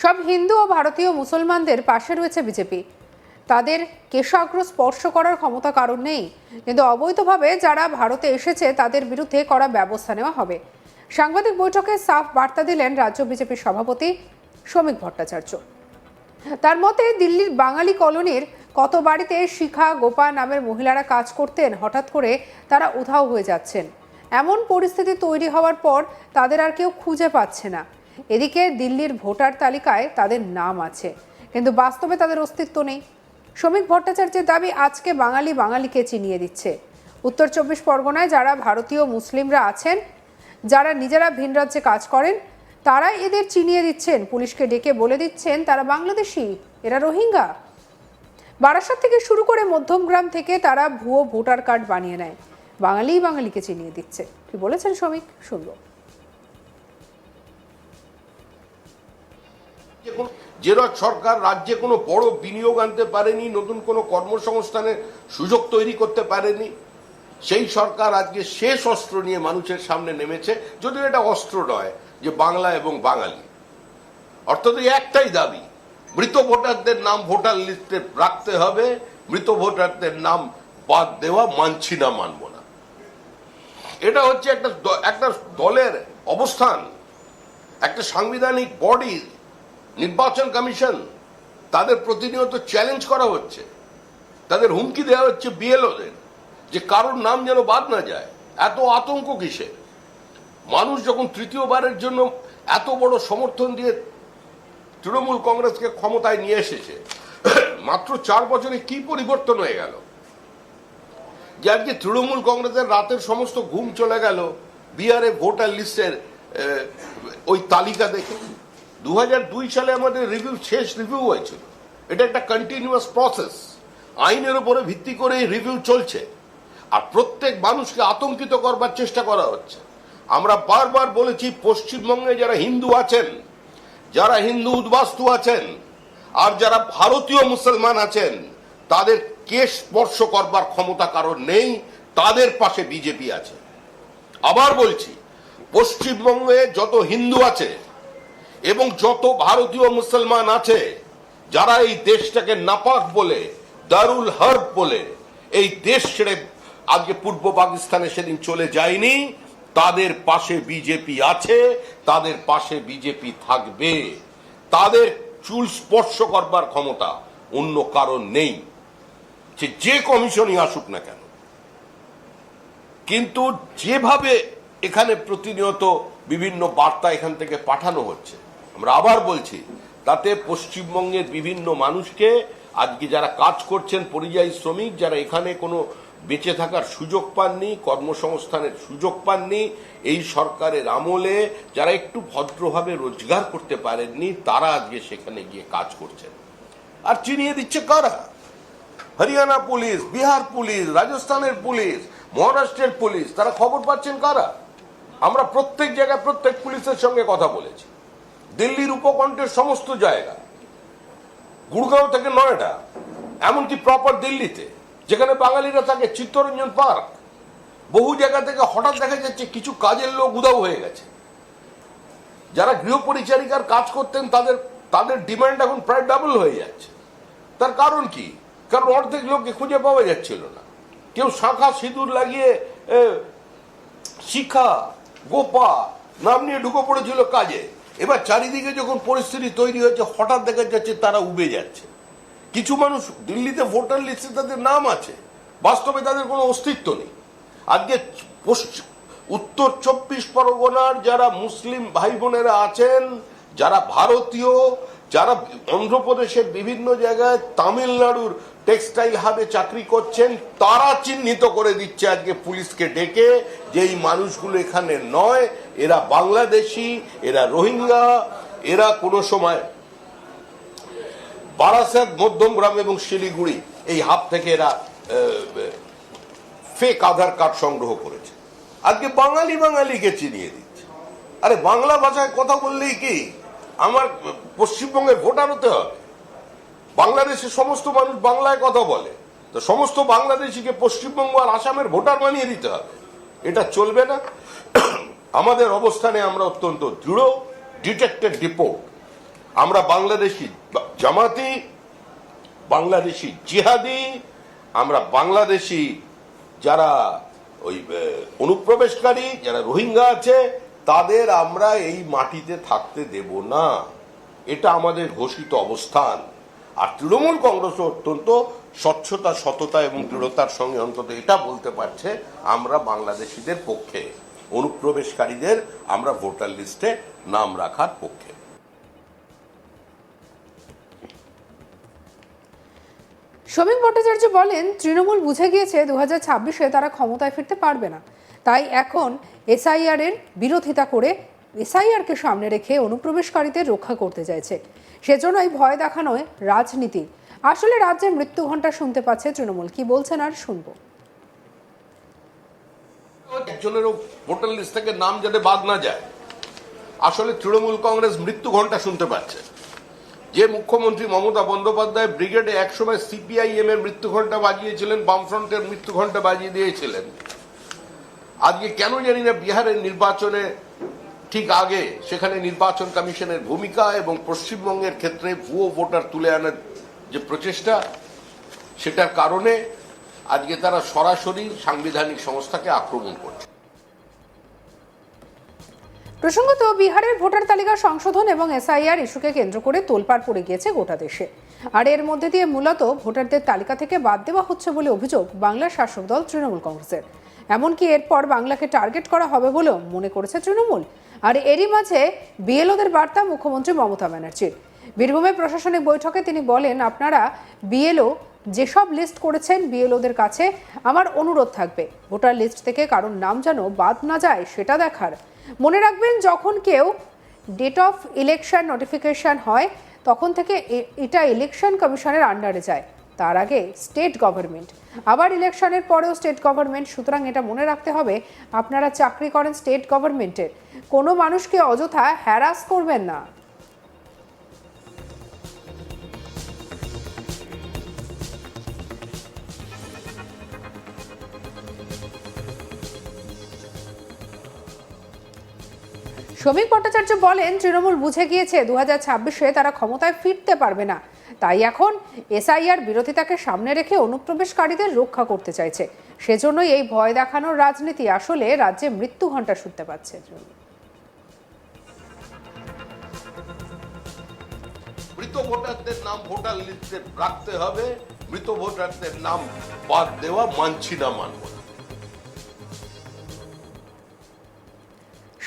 সব হিন্দু ও ভারতীয় মুসলমানদের পাশে রয়েছে বিজেপি। তাদের কেশাগ্র স্পর্শ করার ক্ষমতা কারণ নেই। কিন্তু অবৈধভাবে যারা ভারতে এসেছে, তাদের বিরুদ্ধে করা ব্যবস্থা নেওয়া হবে। সাংবাদিক বৈঠকে সাফ বার্তা দিলেন রাজ্য বিজেপির সভাপতি শ্রমিক ভট্টাচার্য। তার মতে, দিল্লির বাঙালি কলোনির কত বাড়িতে শিখা, গোপা নামের মহিলারা কাজ করতেন, হঠাৎ করে তারা উধাও হয়ে যাচ্ছেন। এমন পরিস্থিতি তৈরি হওয়ার পর তাদের আর কেউ খুঁজে পাচ্ছে না। এদিকে দিল্লির ভোটার তালিকায় তাদের নাম আছে, কিন্তু বাস্তবে তাদের অস্তিত্ব নেই। শ্রমিক ভট্টাচার্যের দাবি আজকে বাঙালি বাঙালিকে চিনিয়ে দিচ্ছে। উত্তর চব্বিশ পরগনায় যারা ভারতীয় মুসলিমরা আছেন, যারা নিজেরা ভিন রাজ্যে কাজ করেন, তারাই এদের চিনিয়ে দিচ্ছেন। পুলিশকে ডেকে বলে দিচ্ছেন, তারা বাংলাদেশি, এরা রোহিঙ্গা। বারাসাত থেকে শুরু করে মধ্যমগ্রাম থেকে তারা ভুয়ো ভোটার কার্ড বানিয়ে নেয়। বাঙালি বাঙালিকে চিনিয়ে দিচ্ছে। কি বলেছেন শ্রমিক? শুনব। সরকার রাজ্যে কোনো বড় বিনিয়োগ আনতে পারেনি, নতুন কোনো কর্মসংস্থানের সুযোগ তৈরি করতে পারেনি। সেই সরকার আজকে শেষ অস্ত্র নিয়ে মানুষের সামনে নেমেছে, যদিও এটা অস্ত্র নয়, যে বাংলা এবং বাঙালি। অর্থাৎ একটাই দাবি, মৃত ভোটারদের নাম ভোটার লিস্টে রাখতে হবে, মৃত ভোটারদের নাম বাদ দেওয়া মানছি না, মানব না। এটা হচ্ছে একটা একটা দলের অবস্থান, একটা সাংবিধানিক বডি নির্বাচন কমিশন তাদের প্রতিনিয়ত চ্যালেঞ্জ করা হচ্ছে। তাদের হুমকি দেওয়া হচ্ছে বিএলওদের যে কারোর নাম যেন বাদ না যায়। এত আতঙ্ক কিসের মানুষ যখন তৃতীয়বারের জন্য এত বড় সমর্থন দিয়ে তৃণমূল কংগ্রেসকে ক্ষমতায় নিয়ে এসেছে, মাত্র চার বছরে কি পরিবর্তন হয়ে গেল? যে আজকে তৃণমূল কংগ্রেসের রাতের সমস্ত ঘুম চলে গেল বিহারে ভোটার লিস্টের ওই তালিকা দেখে। দু সালে আমাদের রিভিউ শেষ রিভিউ হয়েছিল এটা একটা কন্টিনিউয়াস প্রসেস আইনের উপরে ভিত্তি করে রিভিউ চলছে। আর প্রত্যেক মানুষকে আতঙ্কিত করবার চেষ্টা করা হচ্ছে। আমরা বারবার বলেছি, পশ্চিমবঙ্গে যারা হিন্দু আছেন, যারা হিন্দু উদ্বাস্তু আছেন, আর যারা ভারতীয় মুসলমান আছেন, তাদের কে স্পর্শ করবার ক্ষমতা কারণ নেই, তাদের পাশে বিজেপি আছে। আবার বলছি, পশ্চিমবঙ্গে যত হিন্দু আছে এবং যত ভারতীয় মুসলমান আছে, যারা এই দেশটাকে নাপাক বলে, দারুল হর্ব বলে, এই দেশ ছেড়ে আজকে পূর্ব পাকিস্তানে সেদিন চলে যায়নি, তাদের পাশে বিজেপি আছে, তাদের পাশে বিজেপি থাকবে। তাদের চুল স্পর্শ করবার ক্ষমতা অন্য কারণ নেই। সে যে কমিশনই আসুক না কেন। কিন্তু যেভাবে এখানে প্রতিনিয়ত বিভিন্ন বার্তা এখান থেকে পাঠানো হচ্ছে আমরা আবার বলছি, তাতে পশ্চিমবঙ্গের বিভিন্ন মানুষকে আজকে যারা কাজ করছেন পরিযায়ী শ্রমিক, যারা এখানে কোনো বেঁচে থাকার সুযোগ পাননি, কর্মসংস্থানের সুযোগ পাননি, এই সরকারের আমলে যারা একটু ভদ্রভাবে রোজগার করতে পারেননি, তারা আজকে সেখানে গিয়ে কাজ করছেন। আর চিনিয়ে দিচ্ছে কারা? হরিয়ানা পুলিশ, বিহার পুলিশ, রাজস্থানের পুলিশ, মহারাষ্ট্রের পুলিশ, তারা খবর পাচ্ছেন কারা? আমরা প্রত্যেক জায়গায় প্রত্যেক পুলিশের সঙ্গে কথা বলেছি। দিল্লির উপকণ্ঠের সমস্ত জায়গা গুড়গাঁও থেকে নয়ডা, এমনকি প্রপার দিল্লিতে, যেখানে বাঙালিরা থাকে চিত্তরঞ্জন পার্ক, বহু জায়গা থেকে হঠাৎ দেখা যাচ্ছে কিছু কাজের লোক উদাও হয়ে গেছে। যারা গৃহ পরিচারিকার কাজ করতেন, তাদের তাদের ডিমান্ড এখন প্রায় ডাবল হয়ে যাচ্ছে। তার কারণ কি? কারণ অর্ধেক লোককে খুঁজে পাওয়া যাচ্ছিল না। কেউ শাখা সিঁদুর লাগিয়ে শিখা, গোপা, নাম নিয়ে ঢুকে পড়েছিল কাজে। এবার চারিদিকে যখন পরিস্থিতি তৈরি হয়েছে, হঠাৎ দেখা যাচ্ছে তারা উবে যাচ্ছে। কিছু মানুষ দিল্লিতে ভোটার লিস্টে তাদের নাম আছে, বাস্তবে তাদের কোনো অস্তিত্ব নেই। আজকে উত্তর চব্বিশ পরগনার যারা মুসলিম ভাই বোনেরা আছেন, যারা ভারতীয়, যারা অন্ধ্রপ্রদেশের বিভিন্ন জায়গায় তামিলনাড়ুর টেক্সটাইল হাবে চাকরি করছেন, তারা চিহ্নিত করে দিচ্ছে আজকে পুলিশকে ডেকে যে এই মানুষগুলো এখানে নয় এরা বাংলাদেশি, এরা রোহিঙ্গা, এরা কোনো সময় বারাসাত, মধ্যমগ্রাম এবং শিলিগুড়ি এই হাব থেকে এরা ফেক আধার কার্ড সংগ্রহ করেছে। আজকে বাঙালি বাঙালিকে চিনিয়ে দিচ্ছে। আরে বাংলা ভাষায় কথা বললেই কি? আমার পশ্চিমবঙ্গের ভোটার হতে হবে। বাংলাদেশের সমস্ত মানুষ বাংলায় কথা বলে। তো সমস্ত বাংলাদেশিকে পশ্চিমবঙ্গ আর আসামের ভোটার বানিয়ে দিতে হবে। এটা চলবে না। আমাদের অবস্থানে আমরা অত্যন্ত দৃঢ় ডিটেক্টেড রিপোর্ট আমরা বাংলাদেশি জামাতি, বাংলাদেশি জিহাদি, আমরা বাংলাদেশি যারা ওই অনুপ্রবেশকারী, যারা রোহিঙ্গা আছে, তাদের আমরা এই মাটিতে থাকতে দেব না। এটা আমাদের ঘোষিত অবস্থান। আর তৃণমূল কংগ্রেস অত্যন্ত স্বচ্ছতা, সততা এবং দৃঢ়তার সঙ্গে অন্তত এটা বলতে পারছে, আমরা বাংলাদেশিদের পক্ষে। অনুপ্রবেশকারীদের আমরা ভোটার লিস্টে নাম রাখার পক্ষে। শ্রমিক ভট্টাচার্য বলেন, তৃণমূল বুঝে গিয়েছে দু হাজার তারা ক্ষমতায় ফিরতে পারবে না। তাই এখন এসআইআর এর বিরোধিতা করে এসআইআরকে সামনে রেখে অনুপ্রবেশকারীদের রক্ষা করতে চাইছে। সেজন্যই ভয় দেখানোয় রাজনীতি। আসলে রাজ্যে মৃত্যু ঘণ্টা শুনতে পাচ্ছে তৃণমূল। কি বলছেন আর শুনব। একজনেরও ভোটার লিস্ট থেকে নাম যাতে বাদ না যায়। আসলে তৃণমূল কংগ্রেস মৃত্যু ঘণ্টা শুনতে পাচ্ছে। যে মুখ্যমন্ত্রী মমতা বন্দ্যোপাধ্যায় ব্রিগেডে একসময় সিপিআইএম এর মৃত্যু ঘণ্টা বাজিয়েছিলেন, বামফ্রন্টের মৃত্যু ঘণ্টা বাজিয়ে দিয়েছিলেন। আজকে কেন জানি না বিহারের নির্বাচনে ঠিক আগে সেখানে নির্বাচন কমিশনের ভূমিকা এবং পশ্চিমবঙ্গের ক্ষেত্রে ভুয়ো ভোটার তুলে আনার যে প্রচেষ্টা, সেটার কারণে আজকে তারা সরাসরি সাংবিধানিক সংস্থাকে আক্রমণ করছে। প্রসঙ্গত, বিহারের ভোটার তালিকা সংশোধন এবং এসআইআর ইস্যুকে কেন্দ্র করে তোলপাড় পড়ে গিয়েছে গোটা দেশে। আর এর মধ্যে দিয়ে মূলত ভোটারদের তালিকা থেকে বাদ দেওয়া হচ্ছে বলে অভিযোগ বাংলার শাসক দল তৃণমূল কংগ্রেসের। এমনকি এরপর বাংলাকে টার্গেট করা হবে বলেও মনে করেছে তৃণমূল। আর এরই মাঝে বিএলওদের বার্তা মুখ্যমন্ত্রী মমতা ব্যানার্জির। বীরভূমে প্রশাসনিক বৈঠকে তিনি বলেন, আপনারা বিএলও যেসব লিস্ট করেছেন বিএলওদের কাছে, আমার অনুরোধ থাকবে। ভোটার লিস্ট থেকে কারোর নাম যেন বাদ না যায়, সেটা দেখার। মনে রাখবেন, যখন কেউ ডেট অফ ইলেকশন নোটিফিকেশন হয়, তখন থেকে এটা ইলেকশন কমিশনের আন্ডারে যায়। তার আগে স্টেট গভর্নমেন্ট আবার ইলেকশনের পরেও স্টেট গভর্নমেন্ট সুতরাং এটা মনে রাখতে হবে, আপনারা চাকরি করেন স্টেট গভর্নমেন্টের কোনো মানুষকে অযথা হ্যারাস করবেন না। শ্রমিক ভট্টাচার্য বলেন, তৃণমূল বুঝে গিয়েছে দু হাজার ছাব্বিশে তারা ক্ষমতায় ফিরতে পারবে না। তাই এখন এসআইআর বিরোধিতাকে সামনে রেখে অনুপ্রবেশকারীদের রক্ষা করতে চাইছে। সেজন্যই এই ভয় দেখানোর রাজনীতি আসলে রাজ্যে মৃত্যু ঘণ্টা শুনতে পাচ্ছে। মৃত ভোটারদের নাম ভোটার লিস্টে রাখতে হবে। মৃত ভোটারদের নাম বাদ দেওয়া মানছি না, মানব না।